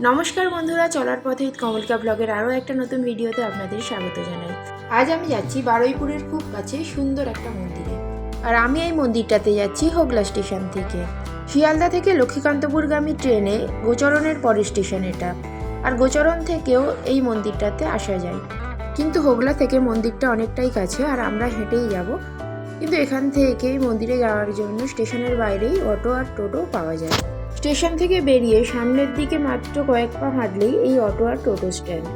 নমস্কার বন্ধুরা, চলার পথে কমলকা ব্লগের আরও একটা নতুন ভিডিওতে আপনাদের স্বাগত জানাই। আজ আমি যাচ্ছি বারুইপুরের খুব কাছে সুন্দর একটা মন্দিরে। আর আমি এই মন্দিরটাতে যাচ্ছি হোগলা স্টেশন থেকে। শিয়ালদা থেকে লক্ষ্মীকান্তপুরগামী ট্রেনে গোচরণের পরের স্টেশন এটা। আর গোচরণ থেকেও এই মন্দিরটাতে আসা যায়। কিন্তু হোগলা থেকে মন্দিরটা অনেকটাই কাছে আর আমরা হেঁটেই যাব। কিন্তু এখান থেকে মন্দিরে যাওয়ার জন্য স্টেশনের বাইরেই অটো আর টোটো পাওয়া যায়। স্টেশন থেকে বেরিয়ে সামনের দিকে মাত্র কয়েক পা হাঁটলেই এই অটো আর টোটো স্ট্যান্ড।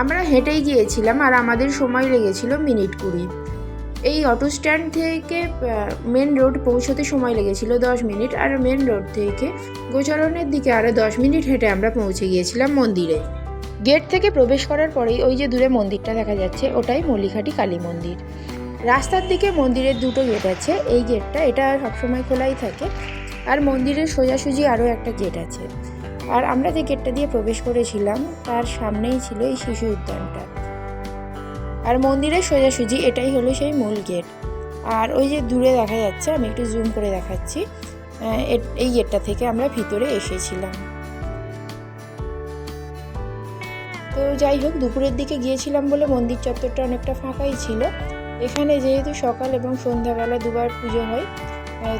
আমরা হেঁটেই গিয়েছিলাম আর আমাদের সময় লেগেছিল মিনিট কুড়ি। এই অটো স্ট্যান্ড থেকে মেন রোড পৌঁছতে সময় লেগেছিল দশ মিনিট আর মেন রোড থেকে গোচরণের দিকে আরও দশ মিনিট হেঁটে আমরা পৌঁছে গিয়েছিলাম মন্দিরে। গেট থেকে প্রবেশ করার পরেই ওই যে দূরে মন্দিরটা দেখা যাচ্ছে, ওটাই মল্লিঘাটি কালী মন্দির। রাস্তার দিকে মন্দিরের দুটো গেট আছে। এই গেটটা এটা সবসময় খোলাই থাকে। আর মন্দিরের সোজাসুজি আরও একটা গেট আছে। আর আমরা যে গেটটা দিয়ে প্রবেশ করেছিলাম, তার সামনেই ছিল এই শিশু উদ্যানটা। আর মন্দিরের সোজাসুজি, এটাই হলো সেই মূল গেট আর ওই যে দূরে দেখা যাচ্ছে, আমি একটু জুম করে দেখাচ্ছি এই গেটটা থেকে আমরা ভিতরে এসেছিলাম। তো যাই হোক, দুপুরের দিকে গিয়েছিলাম বলে মন্দির চত্বরটা অনেকটা ফাঁকাই ছিল। এখানে যেহেতু সকাল এবং সন্ধ্যাবেলা দুবার পুজো হয়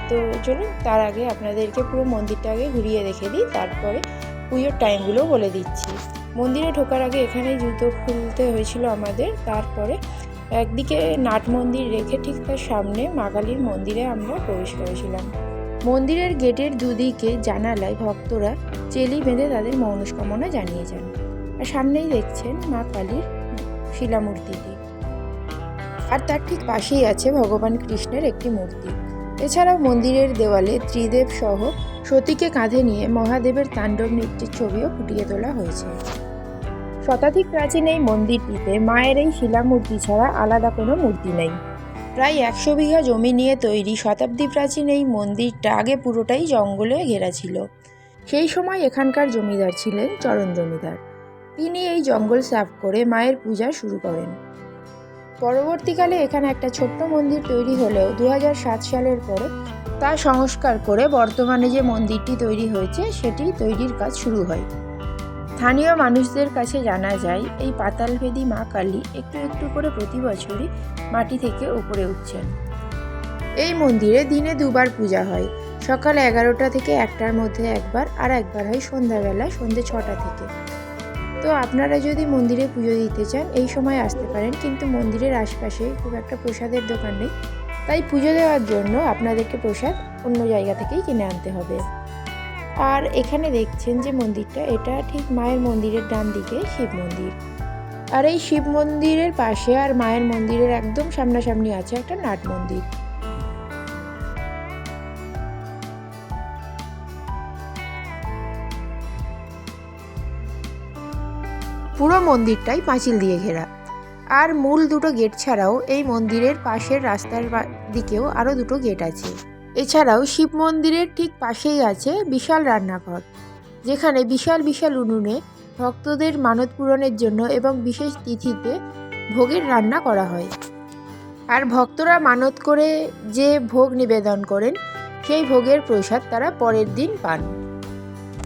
তো চলুন তার আগে আপনাদেরকে পুরো মন্দিরটা আগে ঘুরিয়ে রেখে দিই, তারপরে পুজোর টাইমগুলো বলে দিচ্ছি। মন্দিরে ঢোকার আগে এখানে জুতো খুলতে হয়েছিল আমাদের, তারপরে একদিকে নাট মন্দির রেখে ঠিক তার সামনে মা কালীর মন্দিরে আমরা প্রবেশ করেছিলাম। মন্দিরের গেটের দুদিকে জানালায় ভক্তরা চেলি বেঁধে তাদের মনস্কামনা জানিয়ে যান। আর সামনেই দেখছেন মা কালীর শিলামূর্তিটি। আর তার ঠিক পাশেই আছে ভগবান কৃষ্ণের একটি মূর্তি। এছাড়াও মন্দিরের দেওয়ালে ত্রিদেব সহ সতীকে কাঁধে নিয়ে মহাদেবের তাণ্ডব নৃত্যের ছবিও ফুটিয়ে তোলা হয়েছে। শতাধিক প্রাচীন এই মন্দিরটিতে মায়ের এই শিলামূর্তি ছাড়া আলাদা কোনো মূর্তি নেই। প্রায় একশো বিঘা জমি নিয়ে তৈরি শতাব্দী প্রাচীন এই মন্দিরটা আগে পুরোটাই জঙ্গলে ঘেরা ছিল। সেই সময় এখানকার জমিদার ছিলেন চরণ জমিদার। তিনি এই জঙ্গল সাফ করে মায়ের পূজা শুরু করেন। পরবর্তীকালে এখানে একটা ছোট্ট মন্দির তৈরি হলেও দু হাজার সাত সালের পরে তা সংস্কার করে বর্তমানে যে মন্দিরটি তৈরি হয়েছে, সেটি তৈরির কাজ শুরু হয়। স্থানীয় মানুষদের কাছে জানা যায়, এই পাতালভেদী মা কালী একটু একটু করে প্রতি বছরই মাটি থেকে উপরে উঠছেন। এই মন্দিরে দিনে দুবার পূজা হয়। সকাল এগারোটা থেকে একটার মধ্যে একবার আর একবার হয় সন্ধ্যাবেলা সন্ধ্যে ছটা থেকে। তো আপনারা যদি মন্দিরে পুজো দিতে চান, এই সময় আসতে পারেন। কিন্তু মন্দিরের আশপাশে খুব একটা প্রসাদের দোকান নেই। তাই পুজো দেওয়ার জন্য আপনাদেরকে প্রসাদ অন্য জায়গা থেকেই কিনে আনতে হবে। আর এখানে দেখছেন যে মন্দিরটা, এটা ঠিক মায়ের মন্দিরের ডান দিকে শিব মন্দির। আর এই শিব মন্দিরের পাশে আর মায়ের মন্দিরের একদম সামনাসামনি আছে একটা নাট মন্দির। পুরো মন্দিরটাই পাঁচিল দিয়ে ঘেরা। আর মূল দুটো গেট ছাড়াও এই মন্দিরের পাশের রাস্তার দিকেও আরও দুটো গেট আছে। এছাড়াও শিব মন্দিরের ঠিক পাশেই আছে বিশাল রান্নাঘর, যেখানে বিশাল বিশাল উনুনে ভক্তদের মানত পূরণের জন্য এবং বিশেষ তিথিতে ভোগের রান্না করা হয়। আর ভক্তরা মানত করে যে ভোগ নিবেদন করেন, সেই ভোগের প্রসাদ তারা পরের দিন পান।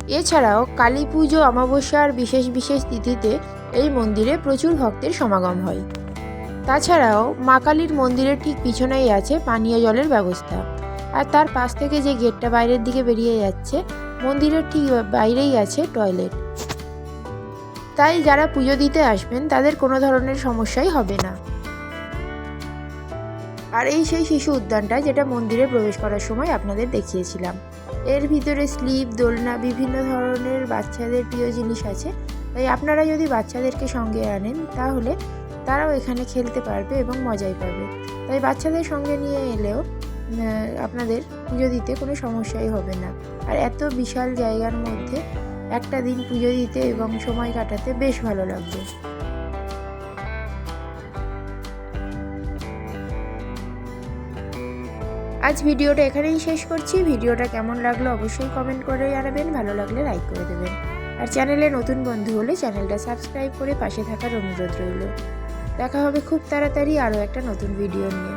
এছাড়াও কালী পুজো অমাবস্যার বিশেষ বিশেষ তিথিতে এই মন্দিরে প্রচুর ভক্তের সমাগম হয়। তাছাড়াও মা কালীর মন্দিরের ঠিক পিছনেই আছে পানীয় জলের ব্যবস্থা। আর তার পাশ থেকে যে গেটটা বাইরের দিকে বেরিয়ে যাচ্ছে, মন্দিরের ঠিক বাইরেই আছে টয়লেট। তাই যারা পুজো দিতে আসবেন, তাদের কোনো ধরনের সমস্যাই হবে না। আর এই সেই শিশু উদ্যানটা যেটা মন্দিরে প্রবেশ করার সময় আপনাদের দেখিয়েছিলাম। এর ভিতরে স্লিপ, দোলনা, বিভিন্ন ধরনের বাচ্চাদের প্রিয় জিনিস আছে। তাই আপনারা যদি বাচ্চাদেরকে সঙ্গে আনেন, তাহলে তারাও এখানে খেলতে পারবে এবং মজাই পাবে। তাই বাচ্চাদের সঙ্গে নিয়ে এলেও আপনাদের পুজো দিতে কোনো সমস্যাই হবে না। আর এত বিশাল জায়গার মধ্যে একটা দিন পুজো দিতে এবং সময় কাটাতে বেশ ভালো লাগবে। আজ ভিডিওটা এখানেই শেষ করছি। ভিডিওটা কেমন লাগল অবশ্যই কমেন্ট করে জানাবেন, ভালো লাগলে লাইক করে দেবেন। আর চ্যানেলে নতুন বন্ধু হলে চ্যানেলটা সাবস্ক্রাইব করে পাশে থাকার অনুরোধ রইল। দেখা হবে খুব তাড়াতাড়ি আরও একটা নতুন ভিডিও নিয়ে।